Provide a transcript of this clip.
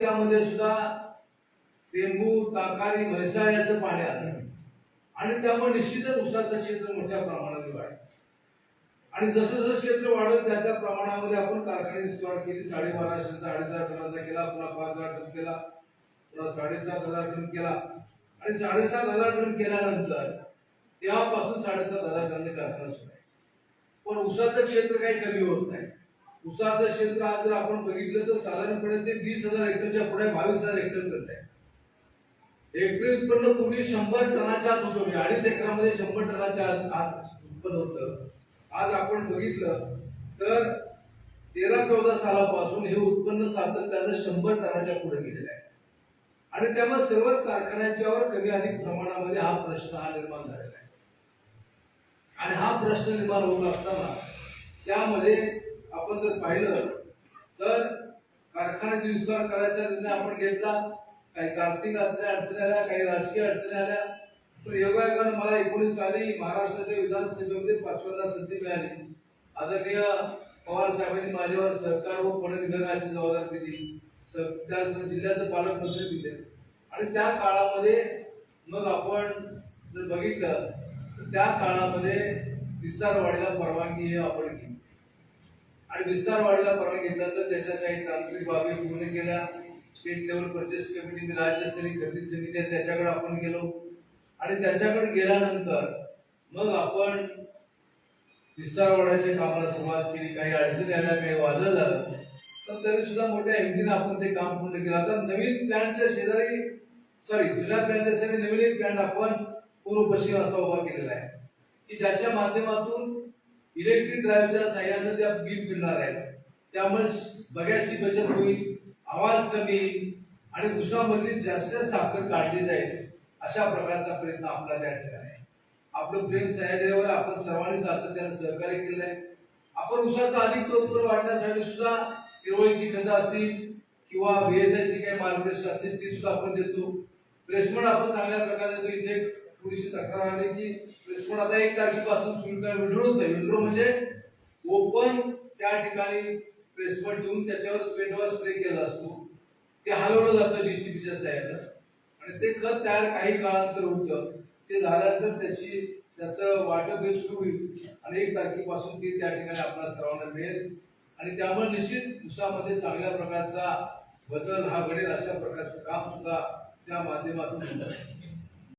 त्यामध्ये सुद्धा लिंबू ताकारी म्हैसाळ याचं पाणी आलं. आणि त्यामुळे निश्चितच उसाचं क्षेत्र मोठ्या प्रमाणात वाढ आणि जसं जसं क्षेत्र वाढलं त्या त्या प्रमाणामध्ये आपण कारखाने विस्तार केली. साडेबाराशेचा अडीच टनाचा केला. पुन्हा पाच हजार टन केला. पुन्हा साडेसात हजार टन केला. आणि साडेसात हजार टन केल्यानंतर तेव्हापासून साडेसात हजार टन कारखाना सुरू आहे. पण उसाचं क्षेत्र काही कमी होत नाही. उसाचं क्षेत्र आज जर आपण बघितलं तर साधारणपणे ते वीस हजार हेक्टरच्या पुढे बावीस हजार हेक्टर करत आहे. हेक्टरी उत्पन्न पूर्वी शंभर टनाच्या आत होतो म्हणजे अडीच एकरामध्ये शंभर टनाच्या आत आत उत्पन्न होतं. आज आपण बघितलं तर तेरा चौदा सालापासून हे उत्पन्न सातत्यानं शंभर टनाच्या पुढे गेलेलं आहे. आणि त्यामुळे सर्वच कारखान्यांच्यावर कमी अधिक प्रमाणामध्ये हा प्रश्न हा निर्माण झालेला आहे. आणि हा प्रश्न निर्माण होत असताना त्यामध्ये आपण जर पाहिलं तर कारखान्याचा विस्तार करायचा निर्णय आपण घेतला. काही आर्थिक अडचणी अडचणी आल्या काही राजकीय अडचणी आल्या. पण योगायोगानं मला एकोणीस साली महाराष्ट्राच्या विधानसभेमध्ये पाचव्यांदा संधी मिळाली. आदरणीय पवार साहेबांनी माझ्यावर सरकार व पणे विभागाची जबाबदारी दिली. त्या जिल्ह्याचं पालकमंत्री दिले. आणि त्या काळामध्ये मग आपण जर बघितलं तर त्या काळामध्ये विस्तारवाढीला परवानगी आपण केली आणि विस्तार विस्तारवाढीला परवानगी तर त्याच्या काही तांत्रिक बाबी पूर्ण केल्या स्टेट लेवल परचेस कमिटी राज्यस्तरीय खरेदी समिती आहे त्याच्याकडे आपण गेलो. आणि त्याच्याकडे गेल्यानंतर मग आपण विस्तार वाढायच्या कामाला सुरुवात केली. काही अडचणी आल्या काही वादळ झालं. तर तरी सुद्धा मोठ्या हिमतीने आपण ते काम पूर्ण केलं. आता नवीन प्लॅनच्या शेजारी सॉरी जुन्या प्लॅनच्या शेजारी नवीन एक प्लॅन आपण पूर्व पश्चिम असा उभा केलेला आहे. की ज्याच्या माध्यमातून इलेक्ट्रिक ड्राईव्हच्या सहाय्याने त्या बिल फिरणार आहेत. त्यामुळे बऱ्याचशी बचत होईल आवाज कमी येईल आणि म्हणजे जास्त साखर काढली जाईल अशा प्रकारचा प्रयत्न आपला त्या ठिकाणी आहे. आपलं प्रेम सह्याद्रीवर आपण सर्वांनी सातत्यानं सहकार्य केलं आहे आपण उसाचा अधिक उत्पन्न वाढण्यासाठी सुद्धा हिरवळीची खतं असतील किंवा बीएसआयची काही मार्गदर्शन असतील ती सुद्धा आपण देतो. प्लेसमेंट आपण चांगल्या प्रकारे देतो. इथे थोडीशी तक्रार आली की प्लेसमेंट आता एक तारखेपासून सुरू करा विंडोच आहे विंडो म्हणजे ओपन त्या ठिकाणी प्लेसमेंट देऊन त्याच्यावर स्पेंडवर स्प्रे केला असतो. ते हलवलं जातं जीसीबीच्या सहाय्यानं. आणि ते खत तयार काही काळानंतर होतं. ते झाल्यानंतर त्याची त्याचं वाटप हे सुरू होईल. आणि एक तारखेपासून ते त्या ठिकाणी आपल्याला सर्वांना मिळेल. आणि त्यामुळे निश्चित उसामध्ये चांगल्या प्रकारचा बदल हा घडेल अशा प्रकारचं काम सुद्धा त्या माध्यमातून होतं.